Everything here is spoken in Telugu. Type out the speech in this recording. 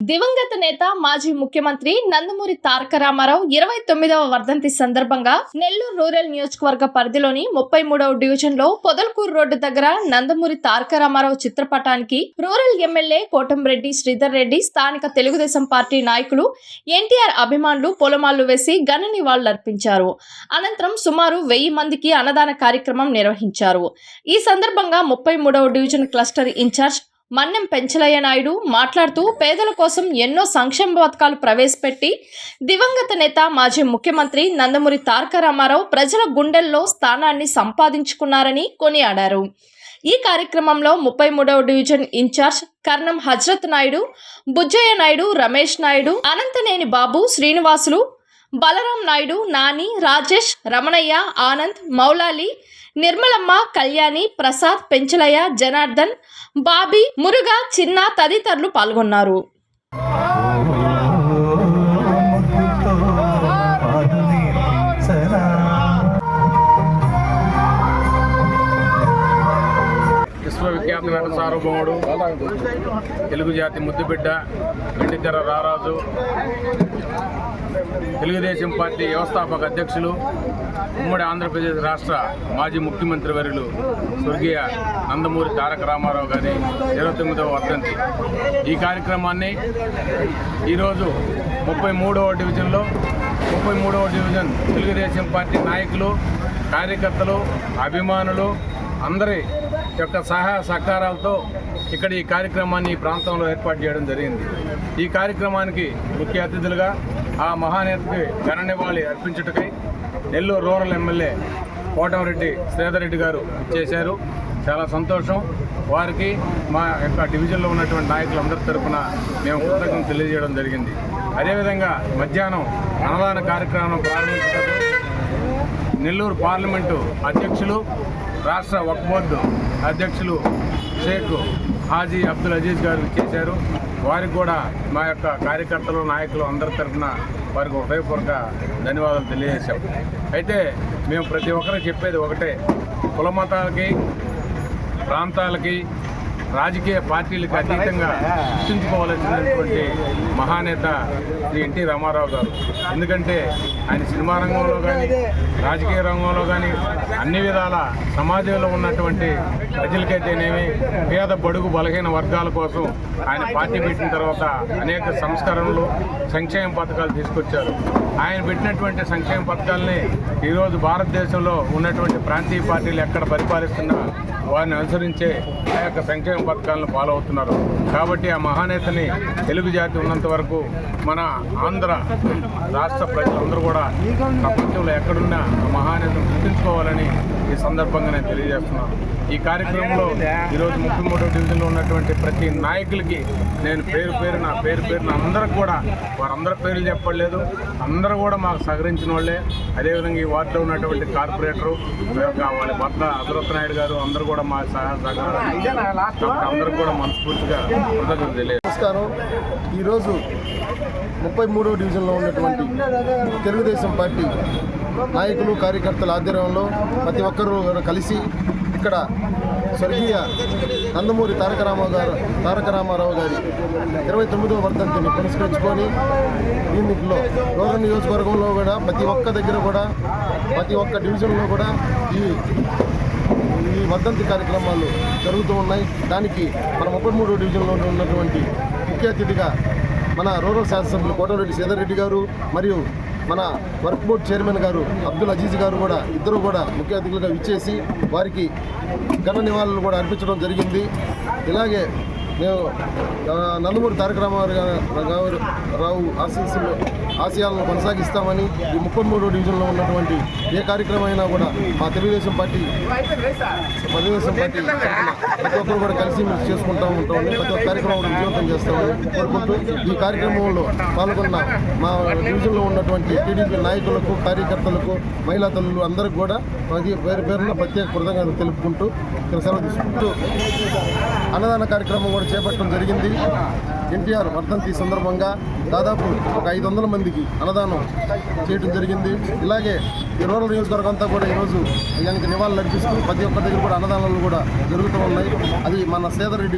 దివంగత నేత మాజీ ముఖ్యమంత్రి నందమూరి తారక రామారావు ఇరవై తొమ్మిదవ వర్ధంతి సందర్భంగా నెల్లూరు రూరల్ నియోజకవర్గ పరిధిలోని ముప్పై మూడవ డివిజన్లో పొదలకూరు రోడ్డు దగ్గర నందమూరి తారక రామారావు చిత్రపటానికి రూరల్ ఎమ్మెల్యే కోటంరెడ్డి శ్రీధర్ రెడ్డి స్థానిక తెలుగుదేశం పార్టీ నాయకులు ఎన్టీఆర్ అభిమానులు పొలమాళ్ళు వేసి ఘన నివాళులర్పించారు. అనంతరం సుమారు వెయ్యి మందికి అన్నదాన కార్యక్రమం నిర్వహించారు. ఈ సందర్భంగా ముప్పై మూడవ division cluster incharge Mannem Penchalaiah Naidu మాట్లాడుతూ పేదల కోసం ఎన్నో సంక్షేమ పథకాలు ప్రవేశపెట్టి దివంగత నేత మాజీ ముఖ్యమంత్రి నందమూరి తారక రామారావు ప్రజల గుండెల్లో స్థానాన్ని సంపాదించుకున్నారని కొనియాడారు. ఈ కార్యక్రమంలో ముప్పై మూడవ division in charge Karnam Hazarath Naidu Bujjaiah Naidu Ramesh Naidu Ananthaneni Babu Srinivasulu Balaram Naidu Nani Rajesh Ramanaiah Anand Moulali Nirmalamma Kalyani Prasad Penchalaiah Janardhan Bobby Muruga Chinna తదితరులు పాల్గొన్నారు. విశ్వవిఖ్యాత సార్వభౌముడు తెలుగు జాతి ముద్దుబిడ్డ వెండితెర రారాజు తెలుగుదేశం పార్టీ వ్యవస్థాపక అధ్యక్షులు ఉమ్మడి ఆంధ్రప్రదేశ్ రాష్ట్ర మాజీ ముఖ్యమంత్రి వర్యులు స్వర్గీయ నందమూరి తారక రామారావు గారి ఇరవై తొమ్మిదవ వర్ధంతి. ఈ కార్యక్రమాన్ని ఈరోజు ముప్పై మూడవ డివిజన్లో ముప్పై మూడవ డివిజన్ తెలుగుదేశం పార్టీ నాయకులు కార్యకర్తలు అభిమానులు అందరి యొక్క సహాయ సహకారాలతో ఇక్కడ ఈ కార్యక్రమాన్ని ఈ ప్రాంతంలో ఏర్పాటు చేయడం జరిగింది. ఈ కార్యక్రమానికి ముఖ్య అతిథులుగా ఆ మహానేతకి ఘన నివాళి అర్పించుటకై నెల్లూరు రూరల్ ఎమ్మెల్యే కోటమరెడ్డి శ్రీధర్ రెడ్డి గారు చేశారు. చాలా సంతోషం. వారికి మా యొక్క డివిజన్లో ఉన్నటువంటి నాయకులందరి తరఫున మేము కృతజ్ఞతలు తెలియజేయడం జరిగింది. అదేవిధంగా మధ్యాహ్నం అన్నదాన కార్యక్రమం ప్రారంభించడం నెల్లూరు పార్లమెంటు అధ్యక్షులు రాష్ట్ర వక్ బోర్డు అధ్యక్షులు షేక్ హాజీ అబ్దుల్ అజీజ్ గారు చేశారు. వారికి కూడా మా యొక్క కార్యకర్తలు నాయకులు అందరి తరఫున వారికి హృదయపూర్వక ధన్యవాదాలు తెలియజేశాం. అయితే మేము ప్రతి ఒక్కరికి చెప్పేది ఒకటే. కుల మతాలకి ప్రాంతాలకి రాజకీయ పార్టీలకు అతీతంగా గుర్తుంచుకోవాల్సినటువంటి మహానేత శ్రీ ఎన్టీ రామారావు గారు. ఎందుకంటే ఆయన సినిమా రంగంలో కానీ రాజకీయ రంగంలో కానీ అన్ని విధాల సమాజంలో ఉన్నటువంటి ప్రజలకైతేనేమి పేద బడుగు బలహీన వర్గాల కోసం ఆయన పార్టీ పెట్టిన తర్వాత అనేక సంస్కరణలు సంక్షేమ పథకాలు తీసుకొచ్చారు. ఆయన పెట్టినటువంటి సంక్షేమ పథకాలని ఈరోజు భారతదేశంలో ఉన్నటువంటి ప్రాంతీయ పార్టీలు ఎక్కడ పరిపాలిస్తున్నా వారిని అనుసరించే ఆ యొక్క సంక్షేమ పథకాలను ఫాలో అవుతున్నారు. కాబట్టి ఆ మహానేతని తెలుగు జాతి ఉన్నంత వరకు మన ఆంధ్ర రాష్ట్ర ప్రజలందరూ కూడా ప్రపంచంలో ఎక్కడున్నా ఆ మహానేతను గుర్తుంచుకోవాలని ఈ సందర్భంగా నేను తెలియజేస్తున్నాను. ఈ కార్యక్రమంలో ఈరోజు ముప్పై మూడో డివిజన్లో ఉన్నటువంటి ప్రతి నాయకులకి నేను పేరు పేరున పేరు పేరున అందరికి కూడా వారందరి పేర్లు చెప్పలేదు అందరూ కూడా మాకు సహకరించిన వాళ్ళే. అదేవిధంగా ఈ వార్డులో ఉన్నటువంటి కార్పొరేటరు యొక్క వాళ్ళ భర్త అదురత్న నాయుడు గారు అందరూ కూడా మా సహాయ సహకారం అందరూ కూడా మనస్ఫూర్తిగా తెలియదు నమస్కారం. ఈరోజు ముప్పై మూడవ డివిజన్లో ఉన్నటువంటి తెలుగుదేశం పార్టీ నాయకులు కార్యకర్తల ఆధ్వర్యంలో ప్రతి ఒక్కరూ కూడా కలిసి ఇక్కడ స్వర్గీయ నందమూరి తారక రామారావు గారు తారక రామారావు గారి ఇరవై తొమ్మిదవ వర్ధంతిని పురస్కరించుకొని దీనిలో రూరల్ నియోజకవర్గంలో కూడా ప్రతి ఒక్క దగ్గర కూడా ప్రతి ఒక్క డివిజన్లో కూడా ఈ ఈ వర్ధంతి కార్యక్రమాలు జరుగుతూ ఉన్నాయి. దానికి మన ముప్పై మూడు డివిజన్లో ఉన్నటువంటి ముఖ్య అతిథిగా మన రూరల్ శాసనసభ్యులు కోటరెడ్డి శ్రీధర్ రెడ్డి గారు మరియు మన వర్క్ బోర్డ్ చైర్మన్ గారు అబ్దుల్ అజీజ్ గారు కూడా ఇద్దరు కూడా ముఖ్య అతిథులుగా ఇచ్చేసి వారికి ఘన నివాళులు కూడా అర్పించడం జరిగింది. ఇలాగే మేము నందమూరి తారక రామారావు గారు గారు- రావు ఆశీస్సులు ఆశయాలను కొనసాగిస్తామని ఈ ముప్పై మూడో డివిజన్లో ఉన్నటువంటి ఏ కార్యక్రమం అయినా కూడా మా తెలుగుదేశం పార్టీ తెలుగుదేశం పార్టీ ప్రతి ఒక్కరు కూడా కలిసి మేము చేసుకుంటూ ఉంటామని ప్రతి ఒక్క కార్యక్రమం విజయవంతం చేస్తామని కోరుకుంటూ ఈ కార్యక్రమంలో పాల్గొన్న మా డివిజన్లో ఉన్నటువంటి టీడీపీ నాయకులకు కార్యకర్తలకు మహిళా తల్లులు అందరికీ కూడా ప్రతి పేరు పేరున ప్రత్యేక కృతజ్ఞతలు తెలుపుకుంటూ ఇక్కడ సెలవు తీసుకుంటూ అన్నదాన కార్యక్రమం కూడా చేపట్టడం జరిగింది. ఎన్టీఆర్ వర్ధంతి సందర్భంగా దాదాపు ఒక ఐదు వందల మందికి అన్నదానం చేయడం జరిగింది. ఇలాగే ఈ రూరల్ నియోజకవర్గం అంతా కూడా ఈరోజు దానికి నివాళులు అర్పిస్తూ ప్రతి ఒక్కరి దగ్గర కూడా అన్నదానాలు కూడా జరుగుతూ ఉన్నాయి. అది మన సేదరెడ్డి